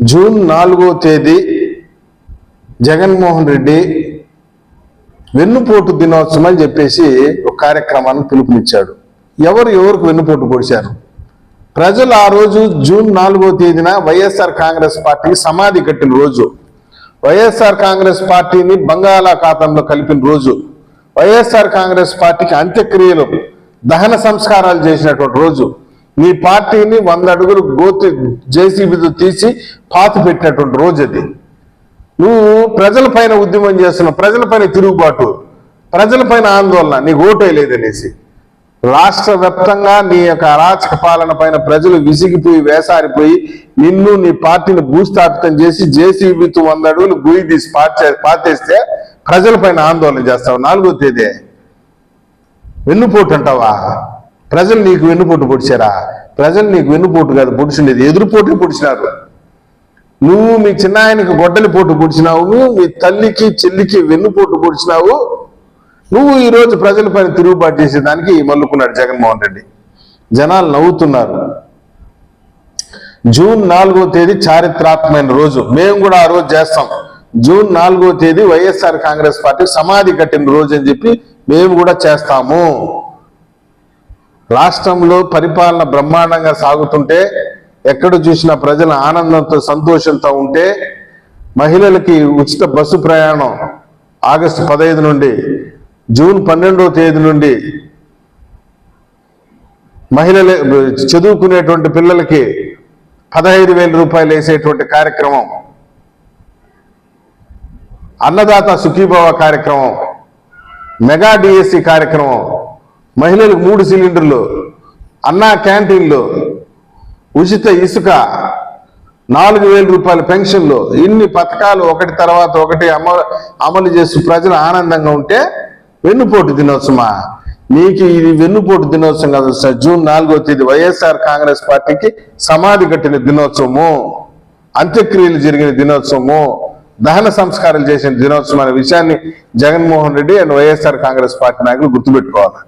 June నాలుగో తేదీ జగన్మోహన్ రెడ్డి వెన్నుపోటు దినోత్సవం అని చెప్పేసి ఒక కార్యక్రమాన్ని పిలుపునిచ్చాడు. ఎవరు ఎవరికి వెన్నుపోటు పొడిచారు? ప్రజలు ఆ రోజు జూన్ నాలుగో తేదీన వైఎస్ఆర్ కాంగ్రెస్ పార్టీకి సమాధి కట్టిన రోజు. వైఎస్ఆర్ కాంగ్రెస్ పార్టీని బంగాళాఖాతంలో కలిపిన రోజు. వైఎస్ఆర్ కాంగ్రెస్ పార్టీకి అంత్యక్రియలు దహన సంస్కారాలు చేసినటువంటి రోజు. మీ పార్టీని వంద అడుగులు గోతి జేసీబీతో తీసి పాతి పెట్టినటువంటి రోజు అది. నువ్వు ప్రజల పైన ఉద్యమం చేస్తున్నావు ప్రజల పైన తిరుగుబాటు ప్రజల పైన ఆందోళన నీకు ఓటే లేదనేసి. రాష్ట్ర వ్యాప్తంగా నీ యొక్క అరాచక పాలన పైన ప్రజలు విసిగిపోయి వేసారిపోయి నిన్ను నీ పార్టీని భూస్థాపితం చేసి జేసీబీతో వంద అడుగులు గుయి తీసి పాతే పాతేస్తే ప్రజల పైన ఆందోళన చేస్తావు. నాలుగో తేదీ. వెన్నుపోటు అంటావా? ప్రజలు నీకు వెన్నుపోటు పొడిచారా? ప్రజలు నీకు వెన్నుపోటు కాదు పొడిచిండేది ఎదురుపోటు పొడిచినారు. నువ్వు మీ చిన్నాయనకి గొడ్డలి పోటు పొడిచినావు మీ తల్లికి చెల్లికి వెన్నుపోటు పొడిచినావు. నువ్వు ఈ రోజు ప్రజల పైన తిరుగుబాటు చేసేదానికి మల్లుకున్నాడు జగన్మోహన్ రెడ్డి. జనాలు నవ్వుతున్నారు. జూన్ నాలుగో తేదీ చారిత్రాత్మకమైన రోజు. మేము కూడా ఆ రోజు చేస్తాం. జూన్ నాలుగో తేదీ వైఎస్ఆర్ కాంగ్రెస్ పార్టీ సమాధి కట్టిన రోజు అని చెప్పి మేము కూడా చేస్తాము. రాష్ట్రంలో పరిపాలన బ్రహ్మాండంగా సాగుతుంటే ఎక్కడ చూసినా ప్రజల ఆనందంతో సంతోషంతో ఉంటే మహిళలకి ఉచిత బస్సు ప్రయాణం ఆగస్టు పదహైదు నుండి జూన్ పన్నెండవ తేదీ నుండి మహిళలు చదువుకునేటువంటి పిల్లలకి పదహైదు వేల రూపాయలు వేసేటువంటి కార్యక్రమం. అన్నదాత సుఖీభవ కార్యక్రమం. మెగా డిఎస్సి కార్యక్రమం. మహిళలకు మూడు సిలిండర్లు అన్నా క్యాంటీన్లు ఉచిత ఇసుక నాలుగు వేల రూపాయల పెన్షన్లు ఇన్ని పథకాలు ఒకటి తర్వాత ఒకటి అమలు అమలు చేస్తూ ప్రజలు ఆనందంగా ఉంటే వెన్నుపోటు దినోత్సవమా? నీకు ఇది వెన్నుపోటు దినోత్సవం కాదు సార్. జూన్ నాలుగో తేదీ వైఎస్ఆర్ కాంగ్రెస్ పార్టీకి సమాధి కట్టిన దినోత్సవము. అంత్యక్రియలు జరిగిన దినోత్సవము. దహన సంస్కారాలు చేసిన దినోత్సవం అనే విషయాన్ని జగన్మోహన్ రెడ్డి అండ్ వైఎస్ఆర్ కాంగ్రెస్ పార్టీ నాయకులు గుర్తుపెట్టుకోవాలి.